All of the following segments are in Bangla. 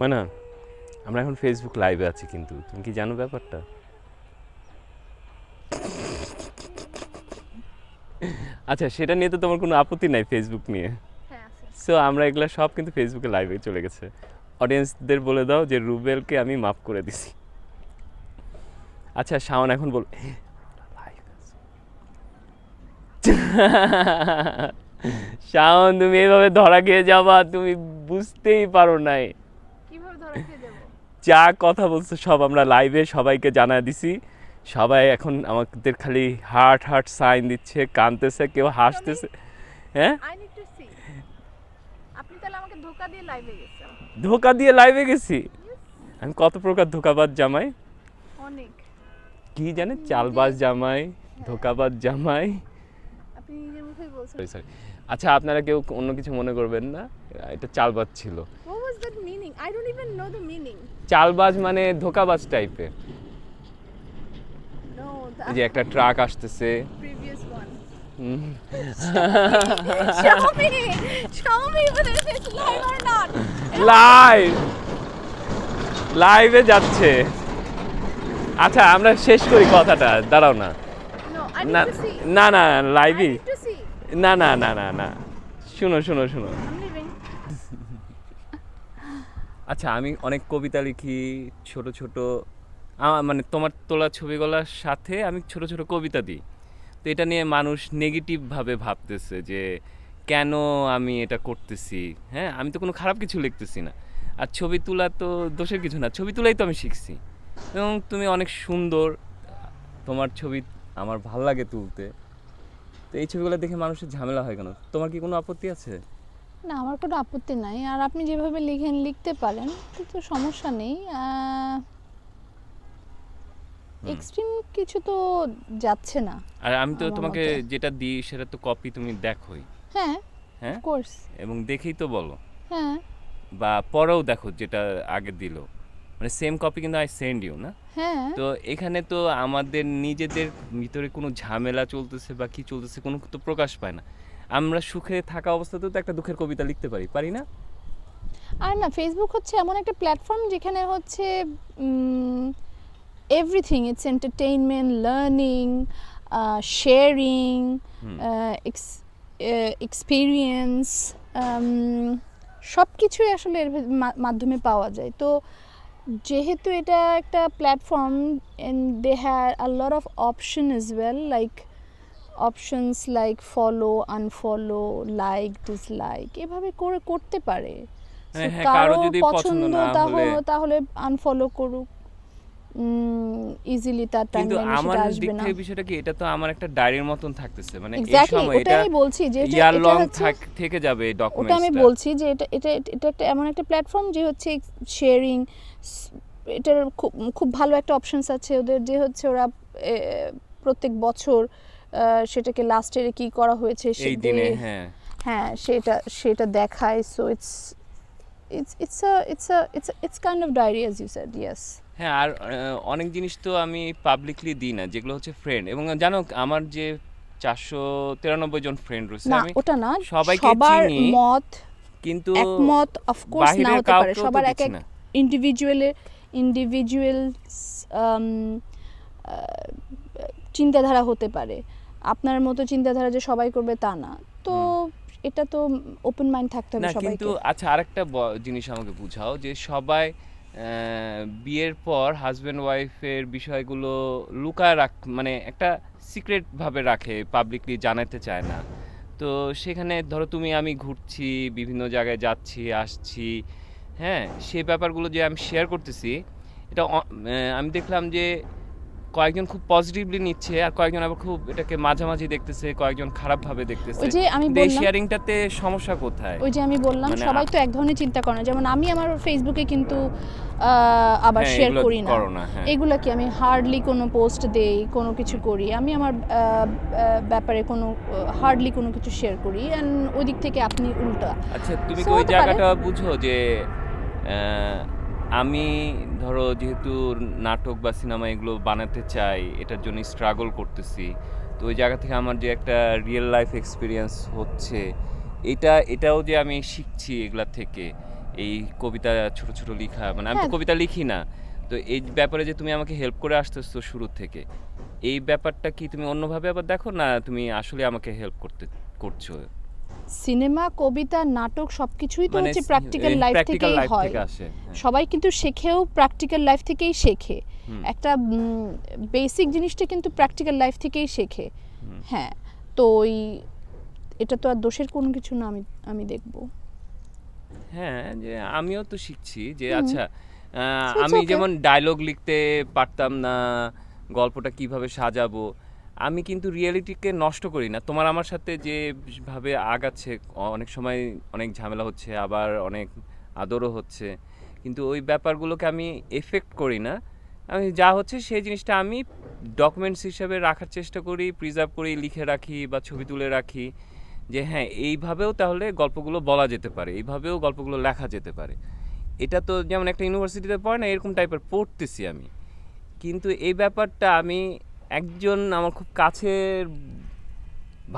মানে আমরা এখন ফেসবুক লাইভে আছি কিন্তু তুমি কি জানো ব্যাপারটা? আচ্ছা সেটা নিয়ে তো তোমার কোনো আপত্তি নাই ফেসবুক নিয়ে। হ্যাঁ সো আমরা এগুলা সব কিন্তু ফেসবুকে লাইভে চলে গেছে। অডিয়েন্সদের বলে দাও যে রুবেলকে আমি মাফ করে দিছি। আচ্ছা শাওন এখন বল live আছে। শাওন তুমি এইভাবে ধরা খেয়ে যাবা তুমি বুঝতেই পারো নাই। যা কথা বলছো সব আমরা লাইভে সবাইকে জানা দিছি। সবাই এখন আমাদের খালি হার্ট হার্ট সাইন দিচ্ছে কানতেছে কেউ হাসতেছে। হ্যাঁ? ধোকা দিয়ে লাইভে ধোকা দিয়ে লাইভে গেছি? আমি কত প্রকার ধোকাবাজ জামাই? অনেক। কি জানে? চালবাজ জামাই ধোকাবাজ জামাই। আপনি নিজের মুখেই বলছেন। সরি আচ্ছা আপনারা কেউ অন্য কিছু মনে করবেন না? এটা চালবাজ ছিল। The meaning. চালবাজ মানে ধোকাবাজ টাইপের। এই যে একটা ট্রাক আসতেছে। previous one. Show me! Show me whether it's live or not. Live লাইভে যাচ্ছে। আচ্ছা আমরা শেষ করি কথাটা। দাঁড়াও না। না না না লাইভই. না না না না না। শুনো শুনো শুনো। আচ্ছা আমি অনেক কবিতা লিখি ছোট ছোট। মানে তোমার তোলা ছবিগুলোর সাথে আমি ছোট ছোট কবিতা দিই। তো এটা নিয়ে মানুষ নেগেটিভভাবে ভাবতেছে যে কেন আমি এটা করতেছি? হ্যাঁ আমি তো কোনো খারাপ কিছু লিখতেছি না। আর ছবি তোলা তো দোষের কিছু না ছবি তোলাই তো আমি শিখছি। এবং তুমি অনেক সুন্দর তোমার ছবি আমার ভালো লাগে তুলতে। তো এই ছবিগুলো দেখে মানুষের ঝামেলা হয় কেন? তোমার কি কোনো আপত্তি আছে? না আমার কোনো আপত্তি নাই। আর আপনি যেভাবে লিখেন লিখতে পারেন কিন্তু সমস্যা নেই। এক্সট্রিম কিছু তো যাচ্ছে না আর আমি তো তোমাকে যেটা দিই সেটা তো কপি তুমি দেখোই। হ্যাঁ হ্যাঁ? কোর্স এবং দেখেই তো বলো। হ্যাঁ। বা পরেও দেখো যেটা আগে দিল। মানে সেম কপি কিন্তু আই সেন্ড ইউ না? হ্যাঁ। তো এখানে তো আমাদের নিজেদের ভিতরে কোনো ঝামেলা চলতেছে বা কি চলতেছে কোনো তো প্রকাশ পায় না। আমরা সুখে থাকা অবস্থাতেও তো একটা দুঃখের কবিতা লিখতে পারি পারি না? আর না ফেসবুক হচ্ছে এমন একটা প্ল্যাটফর্ম যেখানে হচ্ছে everything it's entertainment learning sharing experience সব কিছুই আসলে এর মাধ্যমে পাওয়া যায়। তো যেহেতু এটা একটা platform they have a lot of option is well like options like follow unfollow like dislike এভাবে করে করতে পারে। So, হ্যাঁ, কারও যদি পছন্দ তাহলে আনফলো করুক। ইজিলি তার কিন্তু টাইমলাইনে আমার দিক থেকে বিষয়টা কি এটা তো আমার একটা ডায়েরির মতন থাকতেছে। মানে এই সময় এটা আমি বলছি যে ইয়ার লং থেকে যাবে এই ওটা আমি বলছি যে এটা এটা এটা একটা এমন একটা প্ল্যাটফর্ম যে হচ্ছে শেয়ারিং এটার খুব খুব ভালো একটা অপশনস আছে। ওদের যে হচ্ছে ওরা প্রত্যেক বছর সেটাকে লাস্টের কি করা হয়েছে এই সে- দিনে হ্যাঁ। হ্যাঁ সেটা সেটা দেখায়। So it's it's it's a it's a it's it's kind of diary as you said yes হ্যাঁ আর অনেক জিনিস তো আমি পাবলিকলি দিই না যেগুলো হচ্ছে ফ্রেন্ড এবং জানো আমার যে চারশো তিরানব্বই জন ফ্রেন্ড রয়েছে না আমি ওটা না সবাইকে সবার মত কিন্তু একমত অফকোর্স না হতে পারে। সবার এক এক। ইন্ডিভিজুয়ালে ইন্ডিভিজুয়ালস চিন্তাধারা হতে পারে। আপনার মতো চিন্তাধারা যে সবাই করবে তা না। তো এটা তো ওপেন মাইন্ড থাকতে হবে না সবাইকে। কিন্তু আচ্ছা আরেকটা জিনিস আমাকে বুঝাও যে সবাই বিয়ের পর হাজব্যান্ড ওয়াইফের বিষয়গুলো লুকায় রাখ মানে একটা সিক্রেটভাবে রাখে পাবলিকলি জানাতে চায় না। তো সেখানে ধরো তুমি, আমি ঘুরছি, বিভিন্ন জায়গায় যাচ্ছি, আসছি হ্যাঁ সে ব্যাপারগুলো যে আমি শেয়ার করতেছি, এটা আমি দেখলাম যে কয়েকজন খুব পজিটিভলি নিচ্ছে আর কয়েকজন আবার খুব এটাকে মাঝামাঝি দেখতেছে কয়েকজন খারাপভাবে দেখতেছে। ওই যে আমি বললাম শেয়ারিংটাতে সমস্যা কোথায়? ওই যে আমি বললাম মানে সবাই তো এক ধরনের চিন্তা করে না। যেমন আমি আমার ফেসবুকে কিন্তু আবার হ্যাঁ, শেয়ার করি না। করো না, হ্যাঁ। এগুলা কি আমি হার্ডলি কোনো পোস্ট দেই কোনো কিছু করি। আমি আমার ব্যাপারে কোনো হার্ডলি কোনো কিছু শেয়ার করি। এন্ড ওই দিক থেকে আপনি উল্টা। আচ্ছা তুমি কি ওই জায়গাটা বুঝো যে আমি ধরো যেহেতু নাটক বা সিনেমা এগুলো বানাতে চাই এটার জন্য স্ট্রাগল করতেছি। তো ওই জায়গা থেকে আমার যে একটা রিয়েল লাইফ এক্সপিরিয়েন্স হচ্ছে এটা এটাও যে আমি শিখছি এগুলা থেকে এই কবিতা ছোট ছোট লেখা মানে আমি তো হ্যাঁ। কবিতা লিখি না। তো এই ব্যাপারে যে তুমি আমাকে হেল্প করে আসতেছো শুরু থেকে এই ব্যাপারটা কি তুমি অন্যভাবে আবার দেখো না তুমি আসলে আমাকে হেল্প করতে করছ? সিনেমা কবিতা নাটক সবকিছুই তো মানে হচ্ছে প্র্যাকটিক্যাল লাইফ থেকেই হয়। হ্যাঁ। সবাই কিন্তু শেখেও প্র্যাকটিক্যাল লাইফ থেকেই শেখে। একটা বেসিক জিনিসটা কিন্তু প্র্যাকটিক্যাল লাইফ থেকেই শেখে। হ্যাঁ তো ওই এটা তো আর দোষের কোনো কিছু না আমি আমি দেখব। হ্যাঁ যে আমিও তো শিখছি যে আচ্ছা আমি যেমন ডায়লগ লিখতে পারতাম না গল্পটা কীভাবে সাজাবো আমি কিন্তু রিয়েলিটিকে নষ্ট করি না। তোমার আমার সাথে যে ভাবে আগাচ্ছে অনেক সময় অনেক ঝামেলা হচ্ছে, আবার অনেক আদরও হচ্ছে। কিন্তু ওই ব্যাপারগুলোকে আমি এফেক্ট করি না। আমি যা হচ্ছে সেই জিনিসটা আমি ডকুমেন্টস হিসেবে রাখার চেষ্টা করি প্রিজার্ভ করি, লিখে রাখি বা ছবি তুলে রাখি যে হ্যাঁ এইভাবেও তাহলে গল্পগুলো বলা যেতে পারে, এইভাবেও গল্পগুলো লেখা যেতে পারে। এটা তো যেমন একটা ইউনিভার্সিটিতে পড়ে না, এরকম টাইপের পড়তেছি আমি। কিন্তু এই ব্যাপারটা আমি একজন আমার খুব কাছের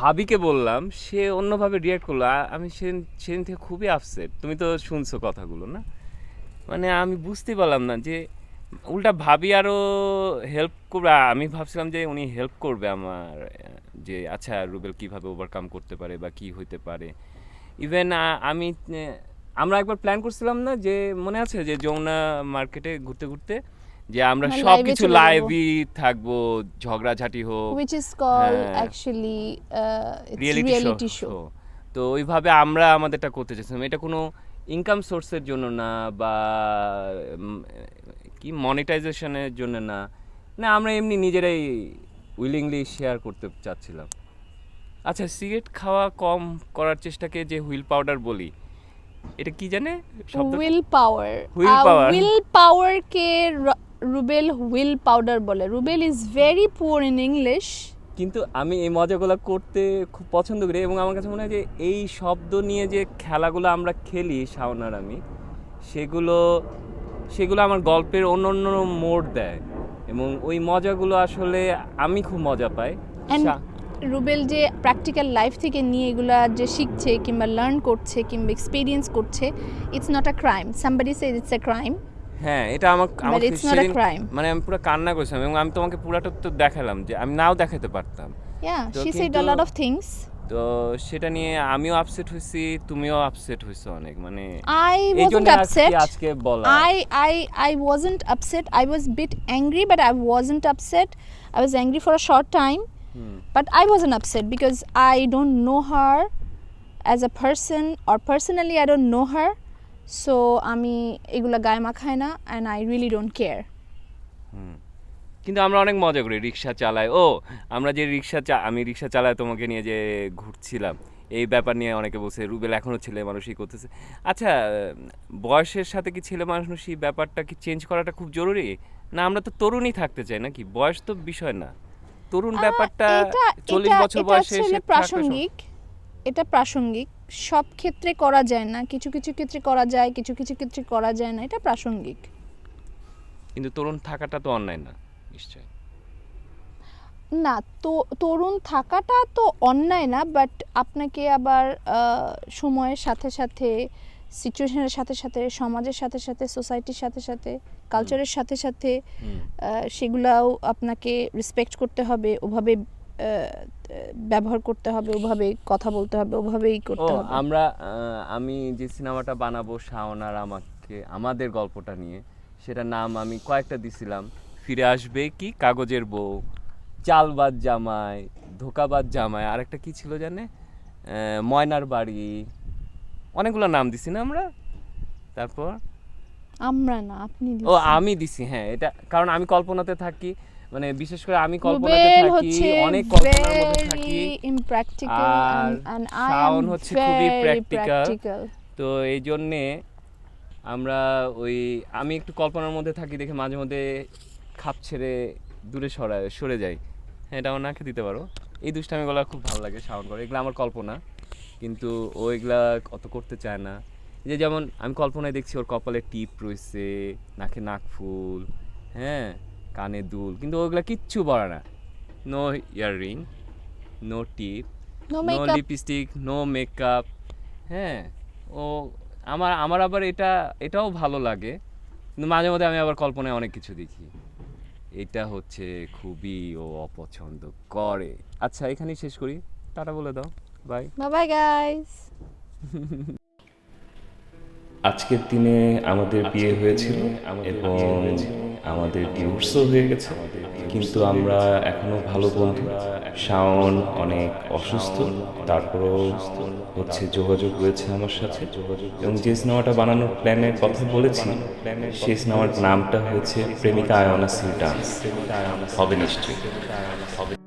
ভাবিকে বললাম, সে অন্যভাবে রিয়াক্ট করল। আমি সেদিন সেদিন থেকে খুবই আপসেট তুমি তো শুনছো কথাগুলো, না? মানে আমি বুঝতে পারলাম না যে, উল্টা ভাবি আরও হেল্প করবে। আমি ভাবছিলাম যে উনি হেল্প করবে আমার যে আচ্ছা রুবেল কীভাবে ওভারকাম করতে পারে বা কি হইতে পারে। ইভেন আমি আমরা একবার প্ল্যান করছিলাম না যে, মনে আছে যে যমুনা মার্কেটে ঘুরতে ঘুরতে যে আমরা সবকিছু। লাইভই থাকব ঝগড়াঝাটি হোক which is called হ্যাঁ। actually uh, রিয়েলিটি শো তো ওইভাবে আমরা আমাদেরটা করতে চাইছিলাম এটা কোনো ইনকাম সোর্সের জন্য না বা কি মনিটাইজেশনের জন্য না না আমরা এমনি নিজেরাই উইলিংলি শেয়ার করতে চাচ্ছিলাম আচ্ছা সিগারেট খাওয়া কম করার চেষ্টাকে যে হুইল পাউডার বলি এটা কি জানে will power Will power. Will power K Rubel wheel powder বলে। Rubel is very poor in English কিন্তু আমি এই মজাগুলো করতে খুব পছন্দ করি এবং আমার কাছে মনে হয় যে এই শব্দ নিয়ে যে খেলাগুলো আমরা খেলি শাওনার আমি সেগুলো সেগুলো আমার গল্পের অন্য অন্য মোড় দেয়। এবং ওই মজাগুলো আসলে আমি খুব মজা পাই। রুবেল যে প্র্যাকটিক্যাল লাইফ থেকে নিয়ে এগুলা যে শিখছে কিংবা লার্ন করছে কিংবা এক্সপিরিয়েন্স করছে it's not a crime somebody say it's a crime হ্যাঁ এটা আমার আমাকে সেদিন- crime. মানে আমি পুরো কান্না করেছিলাম এবং আমি তোমাকে পুরাটা তো দেখালাম যে আমি নাও দেখাতে পারতাম তো শি সেড আ কিন্তু- লট অফ থিংস তো সেটা নিয়ে আমিও আপসেট হয়েছি তুমিও আপসেট হয়েছো অনেক মানে এই wasn't upset. আজকে বলা I I I wasn't upset. I was bit angry, but I wasn't upset. I was angry for a short time, hmm but I wasn't upset because I don't know her as a person or personally I don't know So আমি এগুলা গায়ে মাখায় না I really don't care. হুম। কিন্তু আমরা অনেক মজা করি রিক্সা চালাই ও আমরা যে রিক্সা চা আমি রিক্সা চালায় তোমাকে নিয়ে যে ঘুরছিলাম এই ব্যাপার নিয়ে অনেকে বলছে রুবেল এখনও ছেলে মানুষই করতেছে। আচ্ছা বয়সের সাথে কি ছেলে মানুষ মানুষই ব্যাপারটা কি চেঞ্জ করাটা খুব জরুরি? না আমরা তো তরুণই থাকতে চাই নাকি? বয়স তো বিষয় না। তরুণ ব্যাপারটা চল্লিশ বছর বয়সে প্রাসঙ্গিক। এটা প্রাসঙ্গিক। সব ক্ষেত্রে করা যায় না। কিছু কিছু ক্ষেত্রে করা যায় কিছু কিছু ক্ষেত্রে করা যায় না। এটা প্রাসঙ্গিক। কিন্তু তরুণ থাকাটা তো অন্যায় না নিশ্চয় না তো তরুণ থাকাটা তো অন্যায় না বাট আপনাকে আবার সময়ের সাথে সাথে সিচুয়েশনের সাথে সাথে সমাজের সাথে সাথে সোসাইটির সাথে সাথে কালচারের সাথে সাথে সেগুলাও আপনাকে রেসপেক্ট করতে হবে। ওভাবে ব্যবহার করতে হবে ওভাবে কথা বলতে হবে ওভাবেই করতে হবে। আমরা আমি যে সিনেমাটা বানাবো শাওনার আমাকে আমাদের গল্পটা নিয়ে সেটা নাম আমি কয়েকটা দিছিলাম। ফিরে আসবে কি? কাগজের বউ চালবাদ জামাই ধোকাবাদ জামাই আরেকটা কি ছিল জানে? ময়নার বাড়ি অনেকগুলো নাম দিছি না আমরা? তারপর? আমরা না আপনি ও আমি দিছি হ্যাঁ এটা কারণ আমি কল্পনাতে থাকি মানে বিশেষ করে আমি কল্পনাতে থাকি অনেক কল্পনার মধ্যে থাকি। আর শাওন হচ্ছে খুবই practical. তো এই জন্যে আমরা ওই আমি একটু কল্পনার মধ্যে থাকি দেখে মাঝে মধ্যে খাপ ছেড়ে দূরে সরায় সরে যাই। হ্যাঁ এটা আমার নাকে দিতে পারো। এই দুষ্টামিগুলো খুব ভালো লাগে সাউন্ড করে এগুলো আমার কল্পনা। কিন্তু ও এগুলা অত করতে চায় না। যে যেমন আমি কল্পনায় দেখছি ওর কপালে টিপ রয়েছে নাকে নাক ফুল হ্যাঁ? কানে দুল কিন্তু ওগুলা কিচ্ছু বলে না। No earring no tip no no lipstick no makeup হ্যাঁ। ও আমার আমার আবার এটা এটাও ভালো লাগে। কিন্তু মাঝে মধ্যে আমি আবার কল্পনায় অনেক কিছু দেখি। এটা হচ্ছে খুবই ও অপছন্দ করে। আচ্ছা এখানেই শেষ করি। টাটা বলে দাও। বাই বাই গাইস আজকের দিনে আমাদের বিয়ে হয়েছিল এবং আমাদের ডিভোর্সও হয়ে গেছে। কিন্তু আমরা এখনও ভালো বন্ধু। শাওন অনেক অসুস্থ। তারপরেও হচ্ছে যোগাযোগ রয়েছে আমার সাথে। এবং যে সিনেমাটা বানানোর প্ল্যানের কথা বলেছি, সেই সিনেমার নামটা হয়েছে প্রেমিকা আয়না সিটা হবে নিশ্চয়ই। হবে